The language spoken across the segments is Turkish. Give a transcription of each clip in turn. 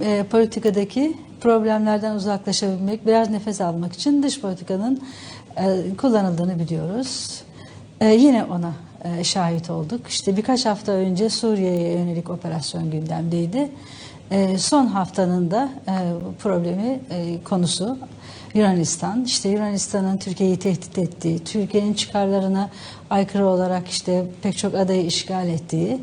e, politikadaki problemlerden uzaklaşabilmek, biraz nefes almak için dış politikanın e, kullanıldığını biliyoruz. E, yine ona e, şahit olduk. İşte birkaç hafta önce Suriye'ye yönelik operasyon gündemdeydi. E, son haftanın da e, problemi e, konusu Yunanistan. İşte Yunanistan'ın Türkiye'yi tehdit ettiği, Türkiye'nin çıkarlarına aykırı olarak işte pek çok adayı işgal ettiği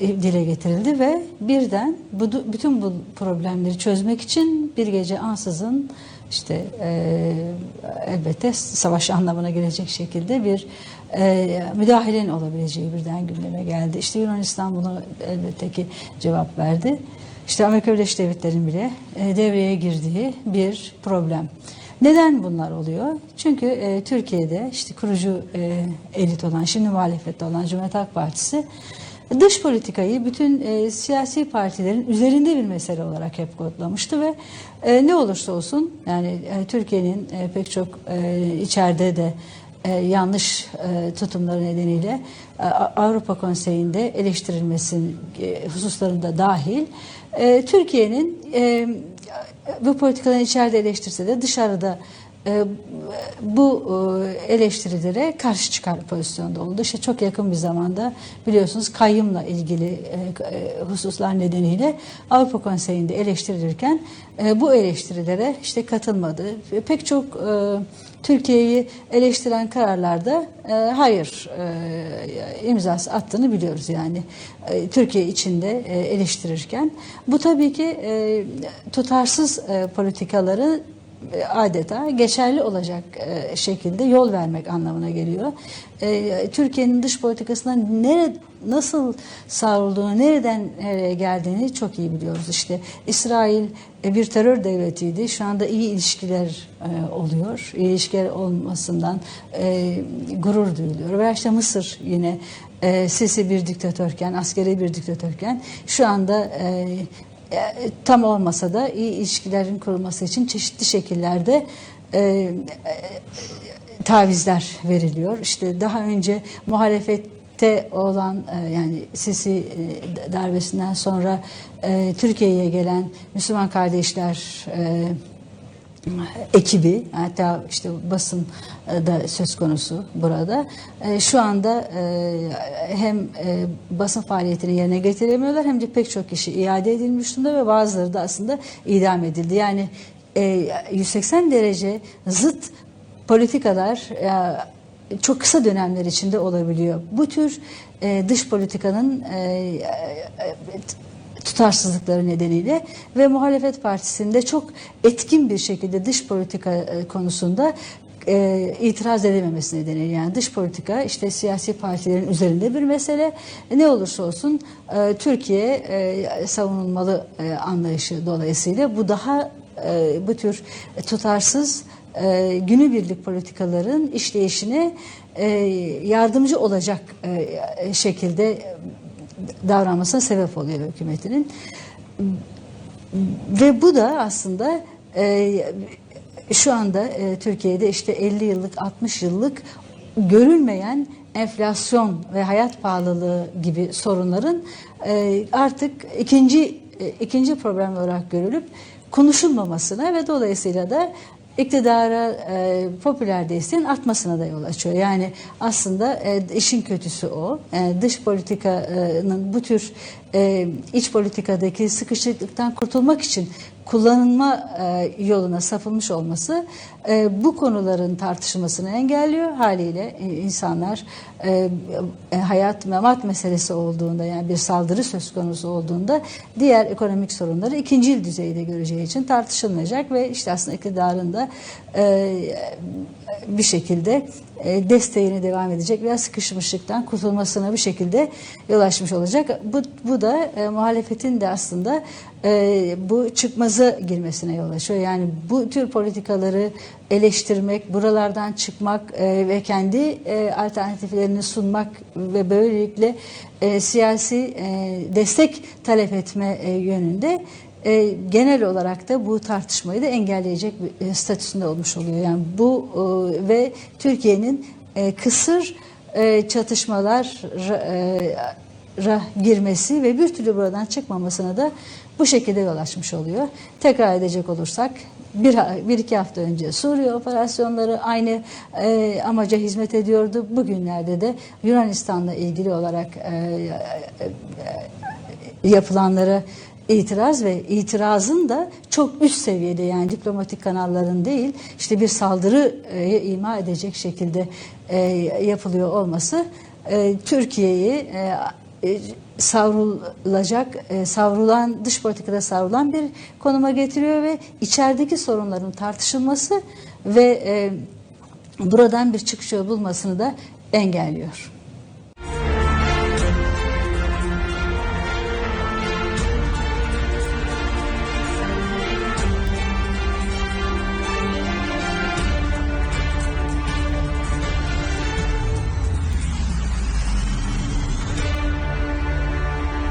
dile getirildi ve birden bu, bütün bu problemleri çözmek için bir gece ansızın işte e, elbette savaş anlamına gelecek şekilde bir e, müdahalenin olabileceği birden gündeme geldi. İşte Yunanistan buna elbette ki cevap verdi. İşte Amerika Birleşik Devletleri'nin bile e, devreye girdiği bir problem. Neden bunlar oluyor? Çünkü e, Türkiye'de işte kurucu e, elit olan, şimdi muhalefette olan Cumhuriyet Halk Partisi dış politikayı bütün e, siyasi partilerin üzerinde bir mesele olarak hep kodlamıştı ve e, ne olursa olsun yani e, Türkiye'nin e, pek çok e, içeride de e, yanlış e, tutumları nedeniyle e, Avrupa Konseyi'nde eleştirilmesi e, hususlarında dahil e, Türkiye'nin e, bu politikaları içeride eleştirse de dışarıda bu e, eleştirilere karşı çıkar pozisyonda oldu. İşte çok yakın bir zamanda biliyorsunuz kayyımla ilgili e, e, hususlar nedeniyle Avrupa Konseyi'nde eleştirilirken bu eleştirilere işte katılmadı. Pek çok Türkiye'yi eleştiren kararlarda hayır imzası attığını biliyoruz yani Türkiye içinde eleştirirken. Bu tabii ki tutarsız politikaları adeta geçerli olacak e, şekilde yol vermek anlamına geliyor. E, Türkiye'nin dış politikasına nere, nasıl savrulduğunu, nereden nereye geldiğini çok iyi biliyoruz. İşte İsrail bir terör devletiydi. Şu anda iyi ilişkiler oluyor. İyi ilişkiler olmasından gurur duyuluyor. Veya işte Mısır yine Sisi bir diktatörken, askeri bir diktatörken şu anda e, tam olmasa da iyi ilişkilerin kurulması için çeşitli şekillerde e, e, tavizler veriliyor. İşte daha önce muhalefette olan e, yani Sisi e, darbesinden sonra e, Türkiye'ye gelen Müslüman kardeşler e, ekibi hatta işte basın e, da söz konusu burada. E, Şu anda e, hem basın faaliyetini yerine getiremiyorlar hem de pek çok kişi iade edilmiş durumda ve bazıları da aslında idam edildi. Yani e, 180 derece zıt politikalar çok kısa dönemler içinde olabiliyor. Bu tür dış politikanın tutarsızlıkları nedeniyle ve muhalefet partisinde çok etkin bir şekilde dış politika e, konusunda e, itiraz edememesi nedeniyle yani dış politika işte siyasi partilerin üzerinde bir mesele. Ne olursa olsun e, Türkiye e, savunulmalı e, anlayışı dolayısıyla bu daha e, bu tür tutarsız e, günübirlik politikaların işleyişine e, yardımcı olacak e, şekilde davranmasına sebep oluyor hükümetinin. Ve bu da aslında e, şu anda e, Türkiye'de işte 50 yıllık 60 yıllık görülmeyen enflasyon ve hayat pahalılığı gibi sorunların e, artık ikinci e, ikinci problem olarak görülüp konuşulmamasına ve dolayısıyla da iktidara e, popüler desteğin artmasına da yol açıyor. Yani aslında e, işin kötüsü o. E, dış politikanın bu tür e, iç politikadaki sıkışıklıktan kurtulmak için kullanılma e, yoluna sapılmış olması e, bu konuların tartışılmasını engelliyor. Haliyle e, insanlar hayat memat meselesi olduğunda yani bir saldırı söz konusu olduğunda diğer ekonomik sorunları ikinci düzeyde göreceği için tartışılmayacak ve işte aslında iktidarın da bir şekilde desteğini devam edecek veya sıkışmışlıktan kurtulmasına bir şekilde yol açmış olacak. Bu, bu da e, muhalefetin de aslında e, bu çıkmaza girmesine yol açıyor. Yani bu tür politikaları eleştirmek, buralardan çıkmak e, ve kendi e, alternatiflerini sunmak ve böylelikle e, siyasi e, destek talep etme e, yönünde e, genel olarak da bu tartışmayı da engelleyecek bir e, statüsünde olmuş oluyor. Yani bu e, ve Türkiye'nin e, kısır e, çatışmalar e, girmesi ve bir türlü buradan çıkmamasına da bu şekilde yol açmış oluyor. Tekrar edecek olursak bir, bir iki hafta önce Suriye operasyonları aynı e, amaca hizmet ediyordu. Bugünlerde de Yunanistan'la ilgili olarak e, e, yapılanları itiraz ve itirazın da çok üst seviyede yani diplomatik kanalların değil işte bir saldırıya ima edecek şekilde e, yapılıyor olması e, Türkiye'yi e, e, savrulacak, e, savrulan dış politikada savrulan bir konuma getiriyor ve içerideki sorunların tartışılması ve e, buradan bir çıkış yolu bulmasını da engelliyor.